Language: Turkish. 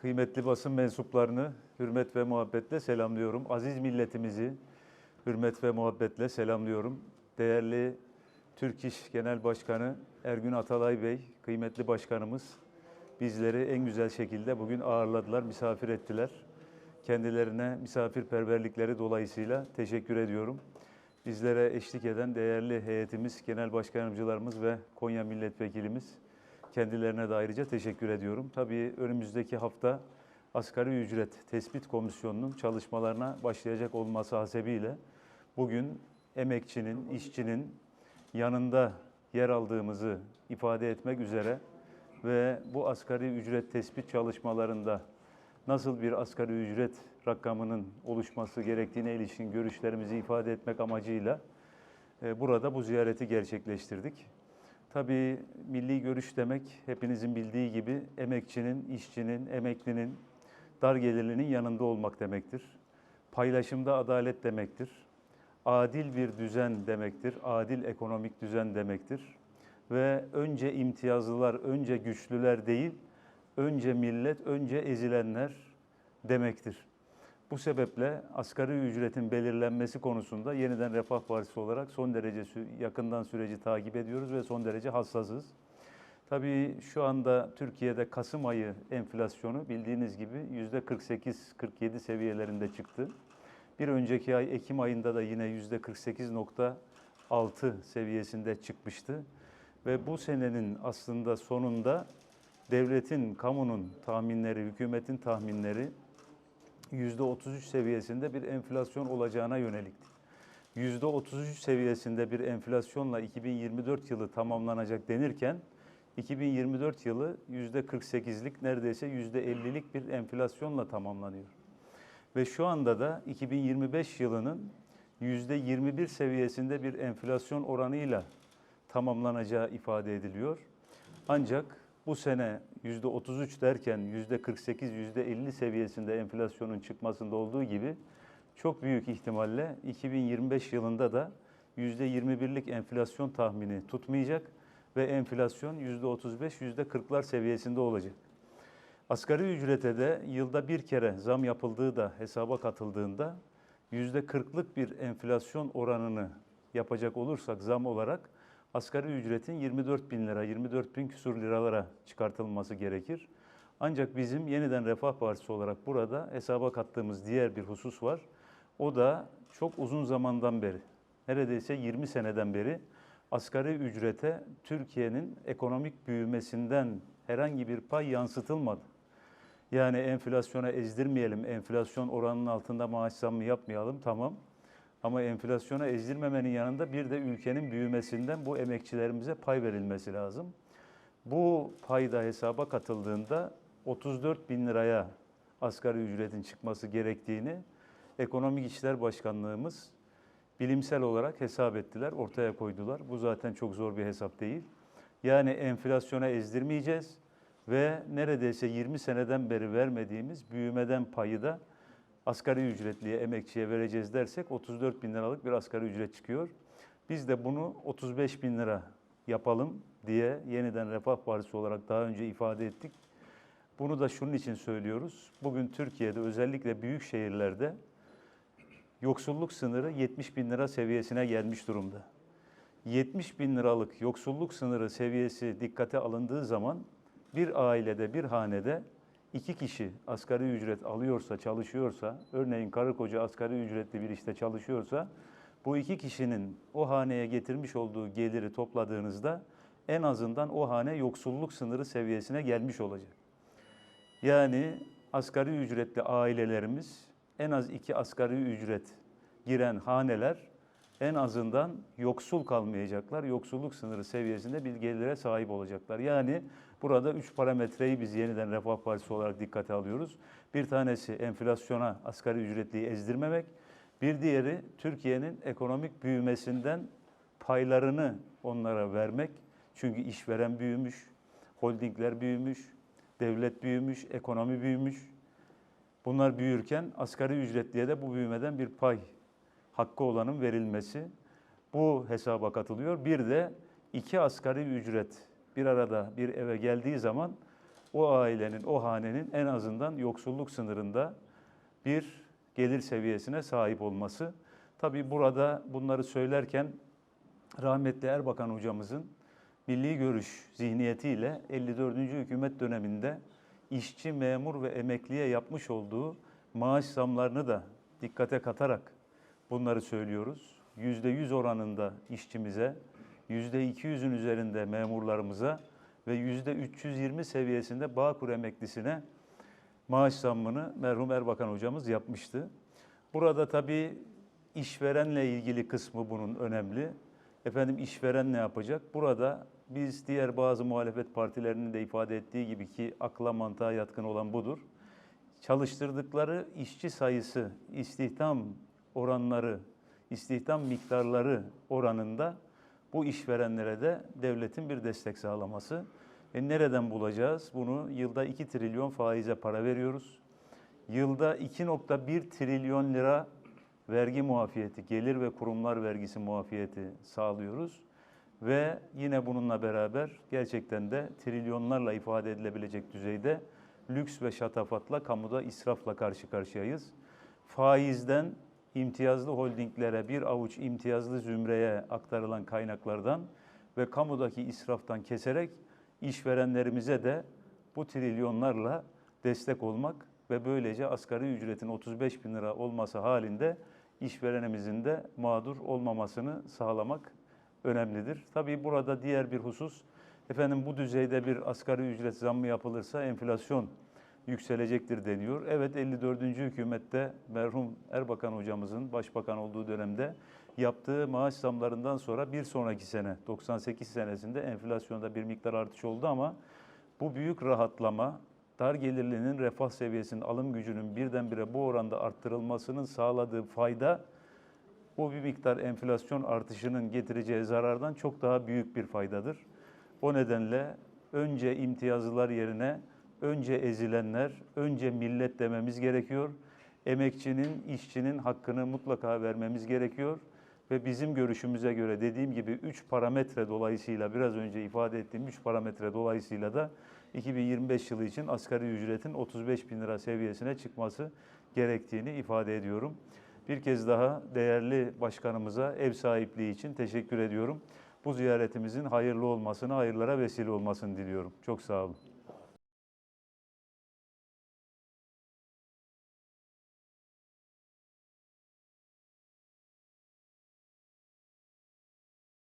kıymetli basın mensuplarını hürmet ve muhabbetle selamlıyorum. Aziz milletimizi hürmet ve muhabbetle selamlıyorum. Değerli Türk İş Genel Başkanı Ergün Atalay Bey, kıymetli başkanımız bizleri en güzel şekilde bugün ağırladılar, misafir ettiler. Kendilerine misafirperverlikleri dolayısıyla teşekkür ediyorum. Bizlere eşlik eden değerli heyetimiz, genel başkanımcılarımız ve Konya milletvekilimiz kendilerine de ayrıca teşekkür ediyorum. Tabii önümüzdeki hafta asgari ücret tespit komisyonunun çalışmalarına başlayacak olması hasebiyle bugün emekçinin, işçinin yanında yer aldığımızı ifade etmek üzere ve bu asgari ücret tespit çalışmalarında nasıl bir asgari ücret rakamının oluşması gerektiğine ilişkin görüşlerimizi ifade etmek amacıyla e, burada bu ziyareti gerçekleştirdik. Tabii milli görüş demek hepinizin bildiği gibi emekçinin, işçinin, emeklinin, dar gelirlinin yanında olmak demektir. Paylaşımda adalet demektir. Adil bir düzen demektir. Adil ekonomik düzen demektir. Ve önce imtiyazlılar, önce güçlüler değil, önce millet, önce ezilenler demektir. Bu sebeple asgari ücretin belirlenmesi konusunda yeniden Refah Partisi olarak son derece yakından süreci takip ediyoruz ve son derece hassasız. Tabii şu anda Türkiye'de Kasım ayı enflasyonu bildiğiniz gibi yüzde 48-47 seviyelerinde çıktı. Bir önceki ay Ekim ayında da yine yüzde 48.6 seviyesinde çıkmıştı. Ve bu senenin aslında sonunda devletin, kamunun tahminleri, hükümetin tahminleri %33 seviyesinde bir enflasyon olacağına yönelikti. %33 seviyesinde bir enflasyonla 2024 yılı tamamlanacak denirken 2024 yılı %48'lik neredeyse %50'lik bir enflasyonla tamamlanıyor. Ve şu anda da 2025 yılının %21 seviyesinde bir enflasyon oranıyla tamamlanacağı ifade ediliyor. Ancak bu sene %33 derken %48, %50 seviyesinde enflasyonun çıkmasında olduğu gibi çok büyük ihtimalle 2025 yılında da %21'lik enflasyon tahmini tutmayacak ve enflasyon %35, %40'lar seviyesinde olacak. Asgari ücrete de yılda bir kere zam yapıldığı da hesaba katıldığında %40'lık bir enflasyon oranını yapacak olursak zam olarak asgari ücretin 24 bin lira, 24 bin küsur liralara çıkartılması gerekir. Ancak bizim yeniden Refah Partisi olarak burada hesaba kattığımız diğer bir husus var. O da çok uzun zamandan beri, neredeyse 20 seneden beri asgari ücrete Türkiye'nin ekonomik büyümesinden herhangi bir pay yansıtılmadı. Yani enflasyona ezdirmeyelim, enflasyon oranının altında maaş zammı yapmayalım tamam. Ama enflasyona ezdirmemenin yanında bir de ülkenin büyümesinden bu emekçilerimize pay verilmesi lazım. Bu payda hesaba katıldığında 34 bin liraya asgari ücretin çıkması gerektiğini Ekonomik İşler Başkanlığımız bilimsel olarak hesap ettiler, ortaya koydular. Bu zaten çok zor bir hesap değil. Yani enflasyona ezdirmeyeceğiz ve neredeyse 20 seneden beri vermediğimiz büyümeden payı da asgari ücretliye, emekçiye vereceğiz dersek 34 bin liralık bir asgari ücret çıkıyor. Biz de bunu 35 bin lira yapalım diye yeniden Refah Partisi olarak daha önce ifade ettik. Bunu da şunun için söylüyoruz. Bugün Türkiye'de özellikle büyük şehirlerde yoksulluk sınırı 70 bin lira seviyesine gelmiş durumda. 70 bin liralık yoksulluk sınırı seviyesi dikkate alındığı zaman bir ailede, bir hanede iki kişi asgari ücret alıyorsa, çalışıyorsa, örneğin karı koca asgari ücretli bir işte çalışıyorsa, bu iki kişinin o haneye getirmiş olduğu geliri topladığınızda en azından o hane yoksulluk sınırı seviyesine gelmiş olacak. Yani asgari ücretli ailelerimiz en az iki asgari ücret giren haneler en azından yoksul kalmayacaklar. Yoksulluk sınırı seviyesinde bir gelire sahip olacaklar. Yani burada üç parametreyi biz yeniden Refah Partisi olarak dikkate alıyoruz. Bir tanesi enflasyona asgari ücretliyi ezdirmemek. Bir diğeri Türkiye'nin ekonomik büyümesinden paylarını onlara vermek. Çünkü işveren büyümüş, holdingler büyümüş, devlet büyümüş, ekonomi büyümüş. Bunlar büyürken asgari ücretliye de bu büyümeden bir pay hakkı olanın verilmesi bu hesaba katılıyor. Bir de iki asgari ücret bir arada bir eve geldiği zaman o ailenin, o hanenin en azından yoksulluk sınırında bir gelir seviyesine sahip olması. Tabii burada bunları söylerken rahmetli Erbakan hocamızın milli görüş zihniyetiyle 54. hükümet döneminde işçi, memur ve emekliye yapmış olduğu maaş zamlarını da dikkate katarak bunları söylüyoruz. %100 oranında işçimize, %200'ün üzerinde memurlarımıza ve %320 seviyesinde Bağkur emeklisine maaş zammını merhum Erbakan hocamız yapmıştı. Burada tabii işverenle ilgili kısmı bunun önemli. Efendim işveren ne yapacak? Burada biz diğer bazı muhalefet partilerinin de ifade ettiği gibi ki akla mantığa yatkın olan budur. Çalıştırdıkları işçi sayısı, istihdam oranları, istihdam miktarları oranında bu işverenlere de devletin bir destek sağlaması. E nereden bulacağız? Bunu yılda 2 trilyon faize para veriyoruz. Yılda 2.1 trilyon lira vergi muafiyeti, gelir ve kurumlar vergisi muafiyeti sağlıyoruz. Ve yine bununla beraber gerçekten de trilyonlarla ifade edilebilecek düzeyde lüks ve şatafatla, kamuda israfla karşı karşıyayız. Faizden imtiyazlı holdinglere, bir avuç imtiyazlı zümreye aktarılan kaynaklardan ve kamudaki israftan keserek işverenlerimize de bu trilyonlarla destek olmak ve böylece asgari ücretin 35 bin lira olması halinde işverenimizin de mağdur olmamasını sağlamak önemlidir. Tabii burada diğer bir husus, efendim bu düzeyde bir asgari ücret zammı yapılırsa enflasyon yükselecektir deniyor. Evet 54. hükümette merhum Erbakan hocamızın başbakan olduğu dönemde yaptığı maaş zamlarından sonra bir sonraki sene 98 senesinde enflasyonda bir miktar artış oldu ama bu büyük rahatlama dar gelirlinin refah seviyesinin alım gücünün birdenbire bu oranda arttırılmasının sağladığı fayda bu bir miktar enflasyon artışının getireceği zarardan çok daha büyük bir faydadır. O nedenle önce imtiyazlılar yerine önce ezilenler, önce millet dememiz gerekiyor. Emekçinin, işçinin hakkını mutlaka vermemiz gerekiyor. Ve bizim görüşümüze göre dediğim gibi 3 parametre dolayısıyla biraz önce ifade ettiğim 3 parametre dolayısıyla da 2025 yılı için asgari ücretin 35 bin lira seviyesine çıkması gerektiğini ifade ediyorum. Bir kez daha değerli başkanımıza ev sahipliği için teşekkür ediyorum. Bu ziyaretimizin hayırlı olmasını, hayırlara vesile olmasını diliyorum. Çok sağ olun.